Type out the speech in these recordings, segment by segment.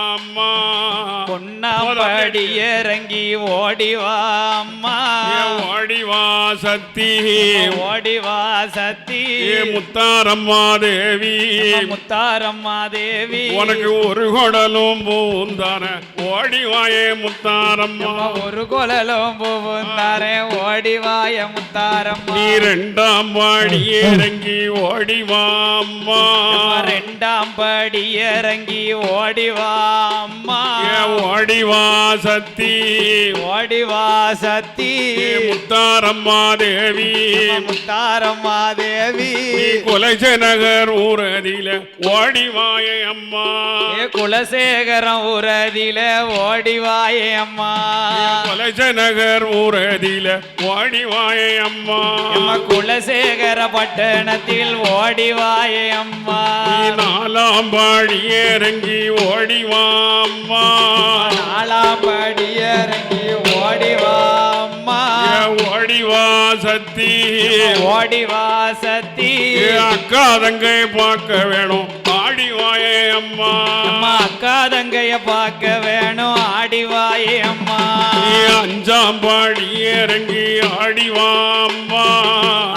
அம்மா. பொன்னாம்படி இறங்கி ஓடிவா அம்மா. ஏ ஓடிவா சக்தி ஓடிவா சத்தி. ஏ முத்தாரம்மா தேவி. முத்தாரம்மா தேவி. உனக்கு ஒரு குடலும் பூந்தான. ஓடிவாயே முத்தாரம்மா. ஒரு குழலும் பூந்தாரே ஓடிவாய முத்தாரம்மா. நீ ரெண்டாம் பாடி இறங்கி ஓடிவா அம்மா. அம்மா ரெண்டாம் படி இறங்கி ஓடிவா அம்மா ஓடிவா சக்தி ஓடிவா சத்தி ஏ முத்தாரம்மா தேவி. முத்தாரம்மா தேவி. நீ குலசநகர் ஊரதில ஓடிவாயே அம்மா. குலசேகரம் உரதில ஓடிவாயே அம்மா. குலசநகர் ஊரதில ஓடிவாயே அம்மா. அம்மா குலசேகர பட்டணத்தில் ஓடிவாயே அம்மா. நாலாம் பாடி இறங்கி ஓடிவா அம்மா நாலாம் படி இறங்கி ஓடிவா அம்மா ஏ ஓடிவா சக்தி ஓடிவா சத்தி. ஏ அக்கா தங்கை பார்க்க வேணும். ஆடிவாயே அம்மா. அம்மா அக்கா தங்கைய பார்க்க வேணும். ஆடிவாயே அம்மா. நீ அஞ்சாம் பாடி இறங்கி அம்மா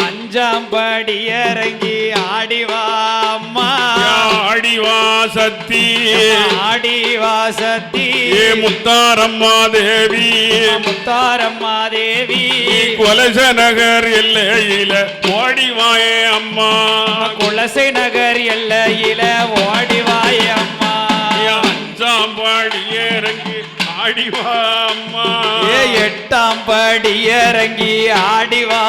அஞ்சாம் படி இறங்கி ஆடிவா. அம்மா ஏ ஆடிவா சக்தி ஆடிவா சத்தி ஏ முத்தாரம்மா தேவி. முத்தாரம்மா தேவி குலசநகர் எல்லையில ஓடிவாயே அம்மா. குலசை நகர் எல்லையில ஓடிவாய் அம்மா. அஞ்சாம் பாடி இறங்கி ஆடிவா அம்மா. ஏ எட்டாம் படி இறங்கி ஆடிவா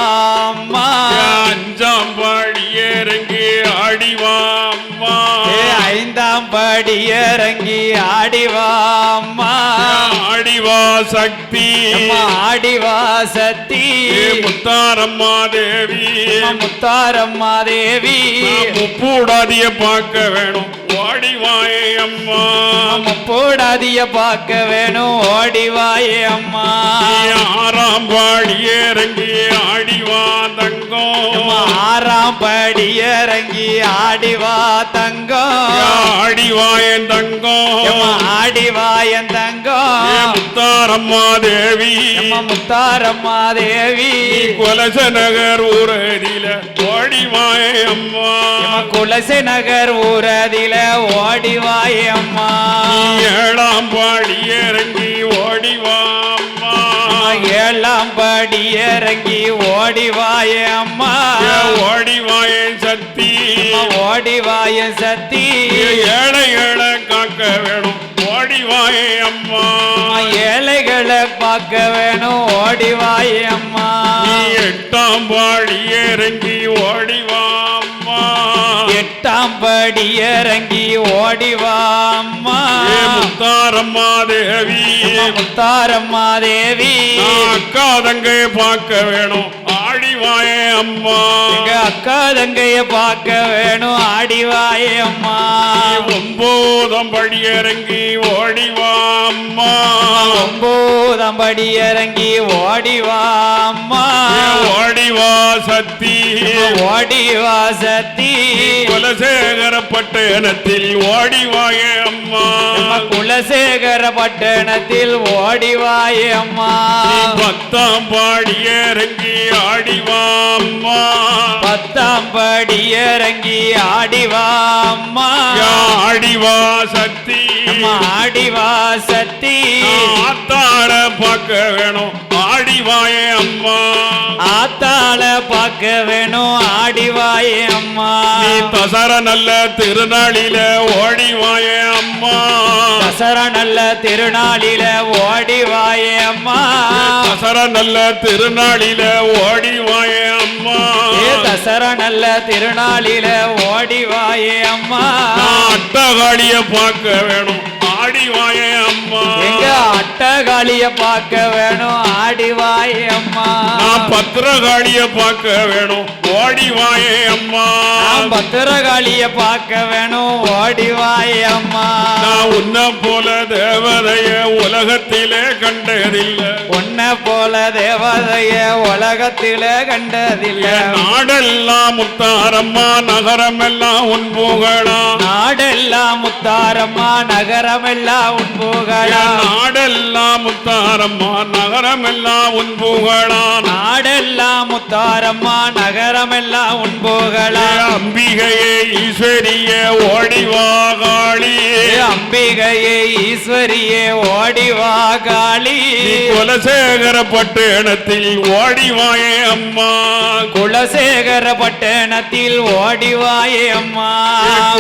படி இறங்கி ஆடிவா அம்மா. ஆடிவா சக்தி. ஆடிவா சத்தி ஏ முத்தாரம்மா தேவி. அம்மா முத்தாரம்மா தேவி. முப்பூடாதிய பார்க்க வேணும். ஓடிவாயே அம்மா. போடாதிய பார்க்க வேணும். ஓடிவாயே அம்மா. ஆறாம் பாடி இறங்கி ஆடிவா தங்கம். அம்மா, ஆறாம் படி இறங்கி ஆடிவா தங்கம். ஆடிவா என் தங்கம். ஆடிவா என் தங்கம். முத்தாரம்மா தேவி. முத்தாரம்மா தேவி. குலசநகர் ஊரதில ஓடிவாயே அம்மா. குலசை நகர் ஊரதில ஓடிவாயே அம்மா. ஏழாம் பாடி இறங்கி ஓடிவா. ஏழாம் படி இறங்கி ஓடிவாயே அம்மா. ஏ ஓடிவாயே சக்தி அம்மா, ஓடிவாயே சத்தி. ஏ ஏழை ஏழை காக்க வேணும் ஓடிவாயே அம்மா. ஏழைகளை பார்க்க வேணும் ஓடிவாயே அம்மா. எட்டாம் பாடி இறங்கி ஓடிவா அம்மா. எட்டாம் படி இறங்கி ஓடிவா அம்மா. ஏ முத்தாரம்மா தேவி. முத்தாரம்மா தேவி. அக்கா தங்கை பார்க்க வேணும். ஆடிவாயே அம்மா. எங்க அக்கா தங்கைய பார்க்க வேணும். ஆடிவாயே அம்மா. நீ ஒன்பதாம் படி இறங்கி ஓடிவா அம்மா. ஒன்பதாம் படி இறங்கி ஓடிவா அம்மா. ஓடிவா சக்தி ஓடிவா சத்தி. குலசேகர பட்டணத்தில் ஓடிவாயே அம்மா. அம்மா, குலசேகர பட்டணத்தில் ஓடிவாயே அம்மா. பத்தாம் பாடி இறங்கி ஆடிவா அம்மா. பத்தாம் படி இறங்கி ஆடிவா அம்மா. யா ஆடிவா சக்தி ஆடிவா நான் ஆத்தாட பார்க்க வேணும் ஆடிவாயே அம்மா. ஆத்தாள பார்க்க வேணும் ஆடிவாயே அம்மா. நீ தசர நல்ல திருநாளில ஓடிவாயே அம்மா. தசரா நல்ல திருநாளில ஓடிவாயே அம்மா. தசர நல்ல திருநாளில ஓடிவாயே அம்மா. ஏ தசரா நல்ல திருநாளில ஓடிவாயே அம்மா. நான் அட்டகாளிய பார்க்க வேணும். ஆடிவாயே அம்மா. எங்க அட்ட பட்டகாளிய பார்க்க வேணும். ஆடிவாயே அம்மா. நான் பத்திரகாளிய பார்க்க வேணும். ஓடி வாயே அம்மா. நான் பத்திரகாளிய பார்க்க வேணும். ஓடிவாயே அம்மா. நான் உன்ன போல தேவதைய உலகத்திலே கண்டதில்லை. உன்னை போல தேவதைய உலகத்தில கண்டதில்லை. நாடெல்லாம் முத்தாரம்மா நகரமெல்லாம் உன் புகழா நாடெல்லாம் முத்தாரம்மா நகரமெல்லாம் உன் புகழா என் நாடெல்லாம் முத்தாரம்மா நகரமெல்லாம் உன் புகழா நாடெல்லாம் முத்தாரம்மா நகரமெல்லாம் உன் புகழா அம்பிகையே ஈஸ்வரியே ஓடிவாகாளியே ஏ அம்பிகையே ஈஸ்வரியே ஓடிவா காளி. குலசேகர பட்டணத்தில் ஓடிவாயே அம்மா. குலசேகர பட்டணத்தில் ஓடிவாயே அம்மா.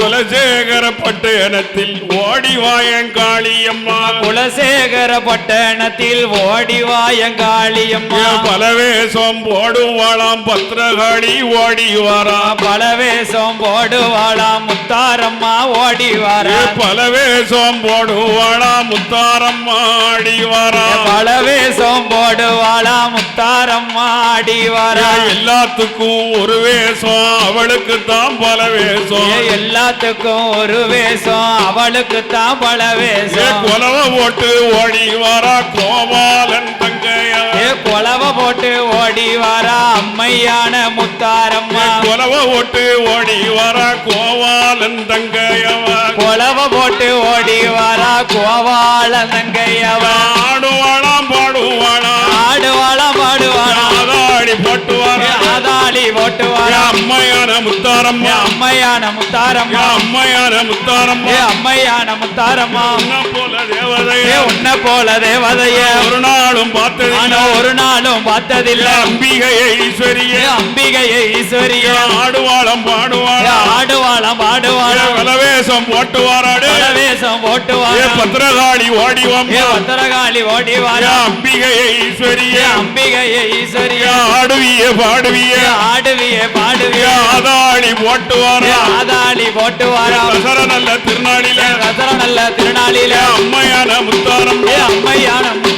குலசேகர பட்டணத்தில் ஓடிவாயன் காளியம்மா குலசேகர பட்டணத்தில் ஓடிவாயங்காளியம்மா பலவேசம் போடுவாளாம் பத்திரகாளி ஓடி வரா? பலவேஷம் போடுவாளா முத்தாரம்மா ஓடி வாரா. பலவேசம் போடுவாளா முத்தாரம்மா ஆடி வரா? பலவேஷம் போடுவாளா முத்தாரம்மா ஆடி வாரா. எல்லாத்துக்கும் ஒரு வேஷம் அவளுக்கு தான் பல வேஷம் எல்லாத்துக்கும் ஒரு வேஷம் அவளுக்கு தான் பல வேஷம் கொலவ போட்டு ஓடி வரா கோபாலன் தங்கையா? ஏ கொலவ போட்டு ஓடி வாரா அம்மையான முத்தாரம்மா? கொலவ போட்டு ஓடி வரா கோபாலன் தங்கையவா? கொலவ போட்டு ஓடி வாரா கோவாள நங்கையவ ஆடுவாளாம் பாடுவாளாம். ஆடுவாளா பாடுவாளா ஆதாடி போட்டு ஏ, வரா ஆதாளி போட்டு வாரா அம்மையான முத்தாரம்மா. அம்மையான முத்தாரம்மா. அம்மையான முத்தாரம்மா. அம்மையான முத்தாரம்மா. உன்னை போல தேவதைய. உன்னை போல தேவதைய. ஒரு நாளும் பார்த்ததில்லை. நான் ஒரு நாளும் பார்த்ததில்லை. அம்பிகையை ஈஸ்வரியே ஏ அம்பிகையை ஈஸ்வரிய. ஆடுவாளம் பாடுவாளாம். கலவேசம் போட்டு வாராடு பலவேஷம் போட்டு ஏ வாரா பத்திரகாளி ஏ ஓடிவம்மா பத்திரகாளி ஓடி வாரா அம்பிகையை ஈஸ்வரியே. அம்பிகையை ஈஸ்வரிய. ஆடுவிய பாடுவிய. ஆடுவியே பாடுவிய. ஆதாளி போட்டு வாரா ஆதாளி போட்டு வாரா தசர நல்ல திருநாளில. ரசர நல்ல திருநாளில. அம்மையான முத்தாரம். அம்மையான முத்தாரம்.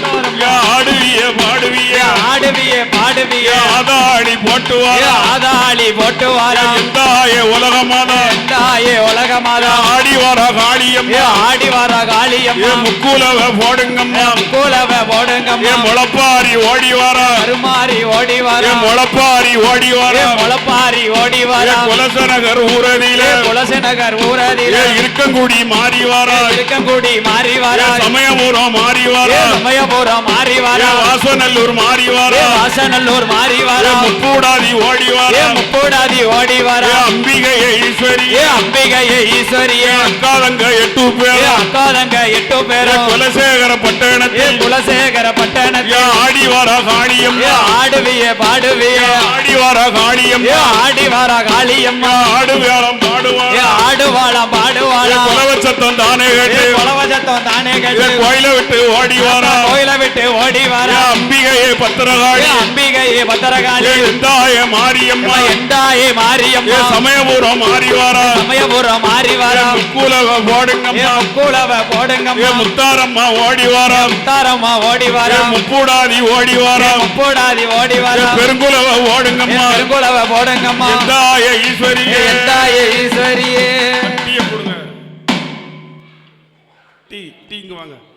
ஆடுவியே ஆதாளி போட்டு ஏ வாரா ஆதாளி போட்டு வாரா எந்தாய உலகமான எந்தாயே உலகமாதா. ஆடி வர ஏ காளியம்மா. ஆடி வாரா ஏ காளியம்மா முக்குலவ போடுங்கம்மா. கூலவ ஏ போடுங்கம்மா. முளப்பாரி ஓடி வாரா கருமாறி ஓடி வாரா முளப்பாரி ஓடி வாரா முளப்பாரி ஓடி வாரா குலசநகர் ஊரதியில. குலசநகர் ஊரதில ஏ இருக்கங்குடி மாறி வாரா இருக்கங்குடி மாறி வாரா சமயபுரம் மாறி வாரா சமயபுரம் மாறி வாரா வாசநல்லூர் மாறி வாரா வாசநல்லூர் மாறி ஏ வாரா முக்கூடாதி ஓடி வாரா முக்கூடாதி ஓடி வாரா அம்பிகையை ஈஸ்வரி. ஏ அம்பிகையே ஈஸ்வரியே அக்காதங்க எட்டு பேர். அக்காதங்க எட்டு ஏ பேரும் குலசேகர பட்டணத்தில் குலசேகர பட்டணத்தில் ஆடி வாரா ஏ காளியம்மா ஆடுவியே பாடுவியே. ஆடி வாரா ஏ காளியம்மா ஆடி வாரா காளியம்மா. ஆடு வேலம் ஏ பாடுவாரா ஆடுவாளாம் பாடுவாளாம். குலவ சத்தம் தானே கேட்டு குலவசத்தம் தானே கோயில விட்டு ஓடி வாரா. கோயில விட்டு ஓடி வாரா. அம்பிகையே பத்திரகாளி. அம்பிகையே பத்திரகாளி. எந்தாய மாரியம்மா. எந்தாயே மாரியம்மா. சமயபுரம் மாறி வாரா. சமயபுரம் மாறி வாரா. முக்குலவ போடுங்கம்மா. முக்கூலவ போடுங்கம்மா. முத்தாரம்மா ஓடி வாரா. முத்தாரம்மா ஓடி வாரா. முப்பூடாதி ஓடி வாரா. முப்போடாதி ஓடி வாரா. பெருங்குலவ ஓடுங்கம்மா பெருங்குலவ போடுங்கம்மா. எந்தாய ஈஸ்வரியே. எந்தாயே ஈஸ்வரியே. பண்ணுவாங்க